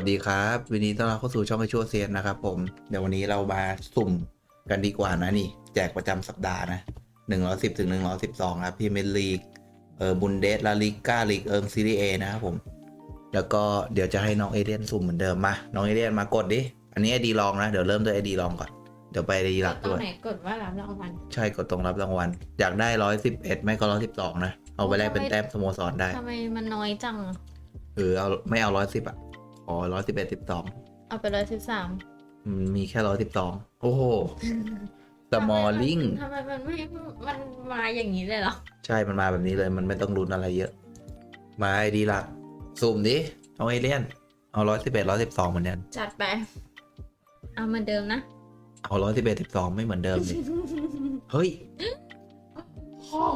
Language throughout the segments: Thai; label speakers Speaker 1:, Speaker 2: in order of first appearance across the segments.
Speaker 1: วัสดีครับวันนี้ต้อนรับเข้าสู่ช่องไอชัวเซียนนะครับผม เดี๋ยววันนี้เรามาสุ่มกันดีกว่านะนี่ แจกประจำสัปดาห์นะหนึ่งร้อยสิบถึงหนึ่งร้อยสิบสองครับพรีเมียร์ลีกเออบุนเดสลาลิก้าลีกเอิงซีรีเอนะครับผม แล้วก็เดี๋ยวจะให้น้องเอเดียนสุ่มเหมือนเดิมมา น้องเอเดียนมากดดิ อันนี้ไอดีลองนะเดี๋ยวเริ่มด้วยไอดีลองก่อน เดี๋ยวไปไอดีหลัก
Speaker 2: ตร
Speaker 1: ด้
Speaker 2: ง
Speaker 1: วย
Speaker 2: ไหนกดว่ารับรางวัล
Speaker 1: ใช่กดตรงรับรางวัล อยากได้ร้อยสิบเอ็ดไม่ก็ร้อยสิบสองนะ เอาไปแลกเป็นแต้มสโมสรได้
Speaker 2: ทำไมมันน้อยจัง
Speaker 1: หรือเอาไม่เอาร้อยสิบอะ อ๋อร้อยสิบเอ็ดสิบสอง
Speaker 2: เอาไปเลยสิบสาม
Speaker 1: มีแค่ร้อยสิบสองโอ้โหสมอลลิง
Speaker 2: ทำไมมันไม่มันมาอย่างนี้เลยเหรอ
Speaker 1: ใช่มันมาแบบนี้เลย มันไม่ต้องรุนอะไรเยอะ มาไอดีหลักสุ่มดิเอาเอเลียน เอาร้อยสิบเอ็ดร้อยสิบสองเหมือนกัน
Speaker 2: จัดไป เอาเหมือนเดิมนะ
Speaker 1: เอาร้อยสิบเอ็ดสิบสองไม่เหมือนเดิมดิเฮ้ย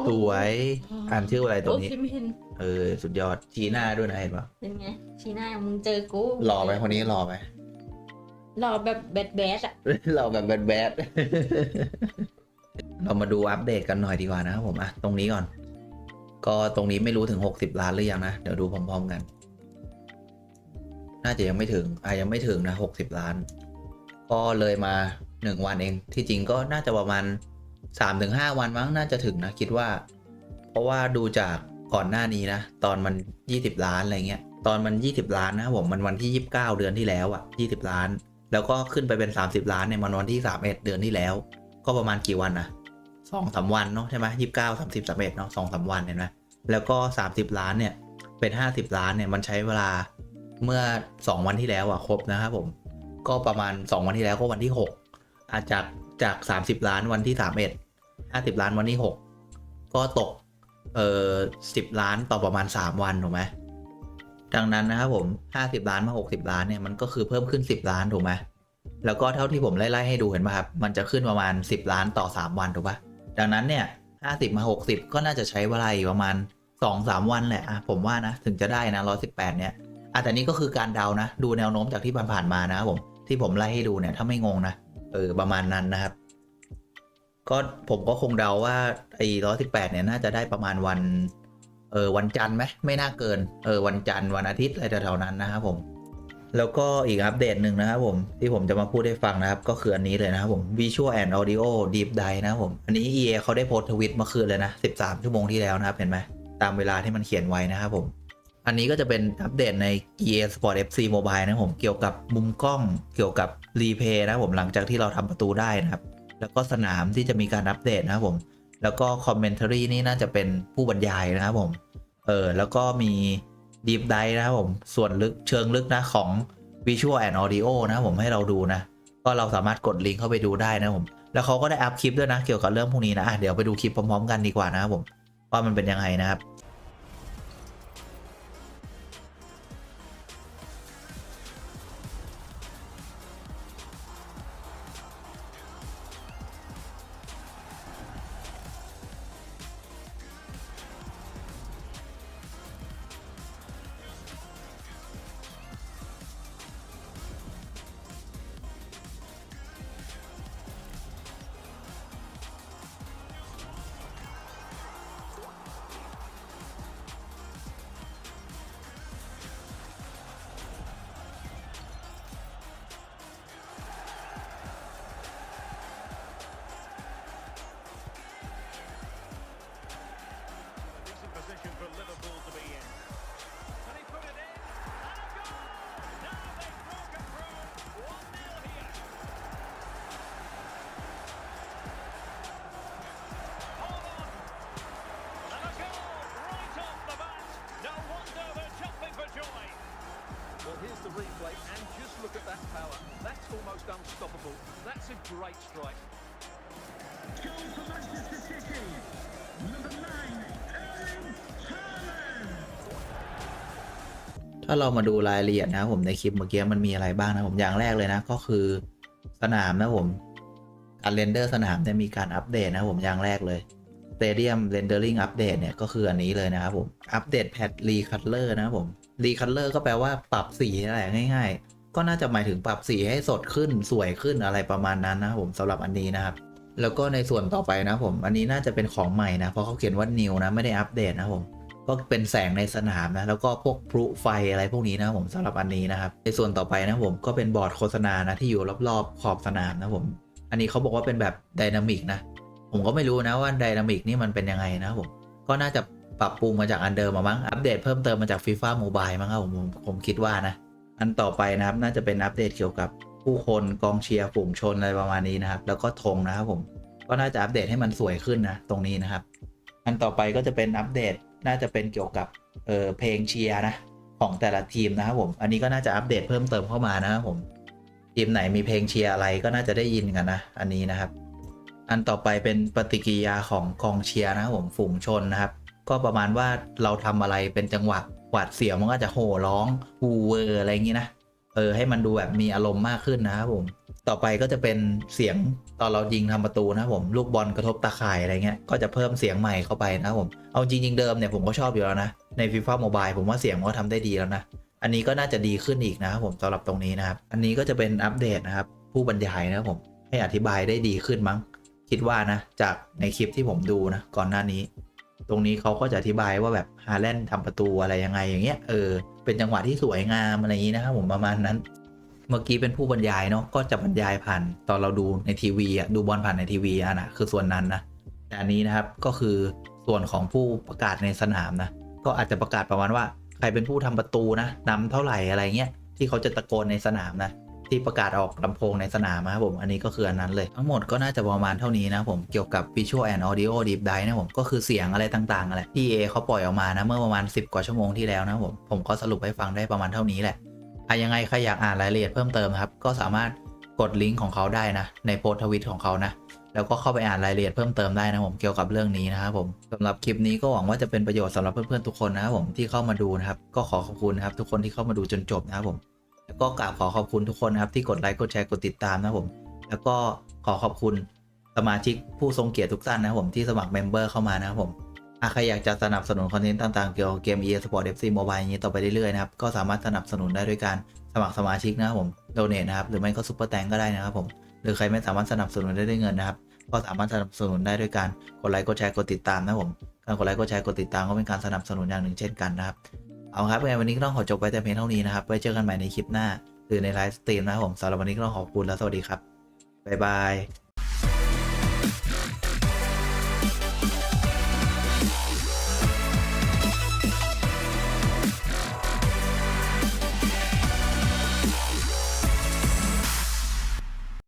Speaker 1: สวยอ่านชื่ออะไรตร
Speaker 2: โอ้
Speaker 1: งนี้
Speaker 2: พิมพ์เห็น
Speaker 1: เออ สุดยอดชี้หน้าด้วยนะเห็นปะ
Speaker 2: เป็นไง ชีหน้ามึงเจอกู
Speaker 1: หล่อไหมคนนี้หล่อไหม
Speaker 2: หล่อแบบแบดแบดอะ
Speaker 1: หล่อแบบแบดๆ เรามาดูอัปเดตกันหน่อยดีกว่านะครับผมอะตรงนี้ก่อน ก็ตรงนี้ไม่รู้ถึงหกสิบล้านหรือยังนะ เดี๋ยวดูพร้อมๆกัน น่าจะยังไม่ถึงอะยังไม่ถึงนะหกสิบล้าน ก็เลยมาหนึ่งวันเอง ที่จริงก็น่าจะประมาณ สามถึงห้าวันมั้งน่าจะถึงนะคิดว่า เพราะว่าดูจากก่อนหน้านี้นะ ตอนมันยี่สิบล้านอะไรเงี้ยตอนมันยี่สิบล้านนะผมมันวันที่ยี่สิบเก้าเดือนที่แล้วอะ่ะยี่สิบล้าน แล้วก็ขึ้นไปเป็นสามสิบล้านเนี่ยมันวันที่สามเอ็ดเดือนที่แล้ว ก็ประมาณกี่วันนะสองสามวันเนาะใช่ไหมยี่สิบเก้าสามสิบสามเอ็ดเนาะสองสามวันเห็นไหมแล้วก็สามสิบล้านเนี่ยเป็นห้าสิบล้านเนี่ยมันใช้เวลาเมื่อสองวันที่แล้วอะครบนะครับผม ก็ประมาณ2วันที่แล้วก็วันที่6อาจจาก จาก 30 ล้านวันที่ 31 50 ล้านวันที่ 6 ก็ตก เอ่อ10 ล้านต่อประมาณ 3 วันถูกไหมดังนั้นนะครับผม 50 ล้านมา 60 ล้านเนี่ยมันก็คือเพิ่มขึ้น 10 ล้านถูกไหมแล้วก็เท่าที่ผมไล่ๆให้ดูเห็นไหมครับ มันจะขึ้นประมาณ 10 ล้านต่อ 3 วันถูกปะดังนั้นเนี่ย 50 มา 60 ก็น่าจะใช้เวลาอีกประมาณ 2-3 วันแหละอะผมว่านะถึงจะได้นะ 118 เนี่ยอะแต่นี่ก็คือการเดานะ ดูแนวโน้มจากที่ผ่านๆมานะครับผมที่ผมไล่ให้ดูเนี่ยถ้าไม่งงนะ เออประมาณนั้นนะครับ ก็ผมก็คงเดาว่าไอ้ร้อยสิบแปดเนี่ยน่าจะได้ประมาณวัน เออวันจันทร์ไหมไม่น่าเกิน เออวันจันทร์วันอาทิตย์อะไรแถวๆนั้นนะครับผมแล้วก็อีกอัปเดตหนึ่งนะครับผมที่ผมจะมาพูดให้ฟังนะครับ ก็คืออันนี้เลยนะครับผม Visual and Audio Deep Dive นะครับผม อันนี้ EA เขาได้โพสต์ทวิตเมื่อคืนเลยนะ 13 ชั่วโมงที่แล้วนะครับ เห็นไหมตามเวลาที่มันเขียนไว้นะครับผม อันนี้ก็จะเป็นอัปเดตใน EA Sport FC Mobile นะผมเกี่ยวกับมุมกล้องเกี่ยวกับรีเพย์นะผมหลังจากที่เราทำประตูได้นะครับ แล้วก็สนามที่จะมีการอัปเดตนะครับผม แล้วก็คอมเมนต์รีนี่น่าจะเป็นผู้บรรยายนะครับผมเออแล้วก็มี Deep Dive นะครับผมส่วนลึกเชิงลึกนะของ Visual and Audio นะครับผมให้เราดูนะ ก็เราสามารถกดลิงก์เข้าไปดูได้นะผมแล้วเขาก็ได้อัพคลิปด้วยนะเกี่ยวกับเรื่องพวกนี้นะะเดี๋ยวไปดูคลิปพร้อมๆกันดีกว่านะครับผมว่ามันเป็นยังไงนะครับ
Speaker 3: unstoppable. That's a great strike.
Speaker 4: Goal for Manchester City. Number nine, Erling Haaland.
Speaker 1: ถ้าเรามาดูรายละเอียดนะผมในคลิปเมื่อกี้มันมีอะไรบ้างนะผมอย่างแรกเลยนะ ก็คือสนามนะผมการเรนเดอร์สนามเนี่ยมีการอัปเดตนะผมอย่างแรกเลย Stadium Rendering Update เนี่ยก็คืออันนี้เลยนะครับผมอัปเดตแพท Recolor นะครับผม Recolor ก็แปลว่าปรับสีนั่นแหละง่ายๆ ก็น่าจะหมายถึงปรับสีให้สดขึ้นสวยขึ้นอะไรประมาณนั้นนะผมสำหรับอันนี้นะครับ แล้วก็ในส่วนต่อไปนะผม อันนี้น่าจะเป็นของใหม่นะ เพราะเขาเขียนว่า new นะไม่ได้อัปเดตนะผมก็เป็นแสงในสนามนะ แล้วก็พวกพลุไฟอะไรพวกนี้นะผมสำหรับอันนี้นะครับ ในส่วนต่อไปนะผมก็เป็นบอร์ดโฆษณานะที่อยู่รอบๆขอบสนามนะผม อันนี้เขาบอกว่าเป็นแบบไดนามิกนะ ผมก็ไม่รู้นะว่าไดนามิกนี่มันเป็นยังไงนะผม ก็น่าจะปรับปรุงมาจากอันเดิมมั้ง อัปเดตเพิ่มเติมมาจากฟีฟ่าโมบายมั้งครับผมผมคิดว่านะ อันต่อไปนะครับน่าจะเป็นอัปเดตเกี่ยวกับผู้คนกองเชียร์ฝูงชนอะไรประมาณนี้นะครับ แล้วก็ธงนะครับผมก็น่าจะอัปเดตให้มันสวยขึ้นนะตรงนี้นะครับ อันต่อไปก็จะเป็นอัปเดตน่าจะเป็นเกี่ยวกับเออเพลงเชียร์นะของแต่ละทีมนะครับผม อันนี้ก็น่าจะอัปเดตเพิ่มเติมเข้ามานะครับผม ทีมไหนมีเพลงเชียร์อะไรก็น่าจะได้ยินกันนะ อันนี้นะครับ อันต่อไปเป็นปฏิกิริยาของกองเชียร์นะครับผม ฝูงชนนะครับ ก็ประมาณว่าเราทำอะไรเป็นจังหวะ หวาดเสียวมันก็จะโห่ร้องฮูเวอร์อะไรอย่างนี้นะเออให้มันดูแบบมีอารมณ์มากขึ้นนะครับผม ต่อไปก็จะเป็นเสียงตอนเรายิงทำประตูนะผมลูกบอลกระทบตาข่ายอะไรเงี้ยก็จะเพิ่มเสียงใหม่เข้าไปนะผมเอาจริงๆเดิมเนี่ยผมก็ชอบอยู่แล้วนะใน FIFA Mobile ผมว่าเสียงมันก็ทำได้ดีแล้วนะอันนี้ก็น่าจะดีขึ้นอีกนะครับผมสำหรับตรงนี้นะครับ อันนี้ก็จะเป็นอัปเดตนะครับ ผู้บรรยายนะครับผมให้อธิบายได้ดีขึ้นมั้ง คิดว่านะ จากในคลิปที่ผมดูนะก่อนหน้านี้ ตรงนี้เขาก็จะอธิบายว่าแบบฮาแลนด์ทำประตูอะไรยังไงอย่างเงี้ยเออเป็นจังหวะที่สวยงามอะไรอย่างนี้นะครับผมประมาณนั้น เมื่อกี้เป็นผู้บรรยายเนาะก็จะบรรยายผ่านตอนเราดูในทีวีอะดูบอลผ่านในทีวีอะนะคือส่วนนั้นนะแต่อันนี้นะครับก็คือส่วนของผู้ประกาศในสนามนะก็อาจจะประกาศประมาณว่า ใครเป็นผู้ทำประตูนะนำเท่าไหร่อะไรเงี้ยที่เขาจะตะโกนในสนามนะ ที่ประกาศออกลำโพงในสนามนะครับผม อันนี้ก็คืออันนั้นเลย ทั้งหมดก็น่าจะประมาณเท่านี้นะครับผม เกี่ยวกับ Visual and Audio Deep Dive นะครับผม ก็คือเสียงอะไรต่างๆอะไรที่ EA เขาปล่อยออกมานะ เมื่อประมาณ 10 กว่าชั่วโมงที่แล้วนะครับผม ผมก็สรุปให้ฟังได้ประมาณเท่านี้แหละอะยังไงใครอยากอ่านรายละเอียดเพิ่มเติมครับ ก็สามารถกดลิงก์ของเขาได้นะ ในโพสต์ทวิตของเขานะ แล้วก็เข้าไปอ่านรายละเอียดเพิ่มเติมได้นะผมเกี่ยวกับเรื่องนี้นะครับผมสำหรับคลิปนี้ก็หวังว่าจะเป็นประโยชน์สำหรับเพื่อนๆทุกคนนะครับผมที่เข้ามาดูนะครับ ก็ขอขอบคุณนะครับทุกคนที่เข้ามาดูจนจบนะครับผม แล้วก็กราบขอขอบคุณทุกคนนะครับที่กดไลค์กดแชร์กดติดตามนะผมแล้วก็ขอขอบคุณสมาชิกผู้ทรงเกียรติทุกท่านนะครับผมที่สมัครเมมเบอร์เข้ามานะครับผมอะใครอยากจะสนับสนุนคอนเทนต์ต่างๆเกี่ยวกับเกม EA Sport FC Mobile อย่างนี้ต่อไปเรื่อยๆนะครับก็สามารถสนับสนุนได้ด้วยการสมัครสมาชิกนะครับผมโดเนทนะครับหรือไม่ก็ซุปเปอร์แตงก็ได้นะครับผมหรือใครไม่สามารถสนับสนุนได้ด้วยเงินนะครับก็สามารถสนับสนุนได้ด้วยการกดไลค์กดแชร์กดติดตามนะผมการกดไลค์กดแชร์กดติดตามก็เป็นการสนับสนุนอย่างหนึ่งเช่นกันนะครับ เอาครับยังไงวันนี้ก็ต้องขอจบไว้แต่เพียงเท่านี้นะครับไว้เจอกันใหม่ในคลิปหน้า หรือในไลฟ์สตรีมนะครับผมสำหรับวันนี้ก็ต้องขอบคุณและสวัสดีครับบ๊ายบาย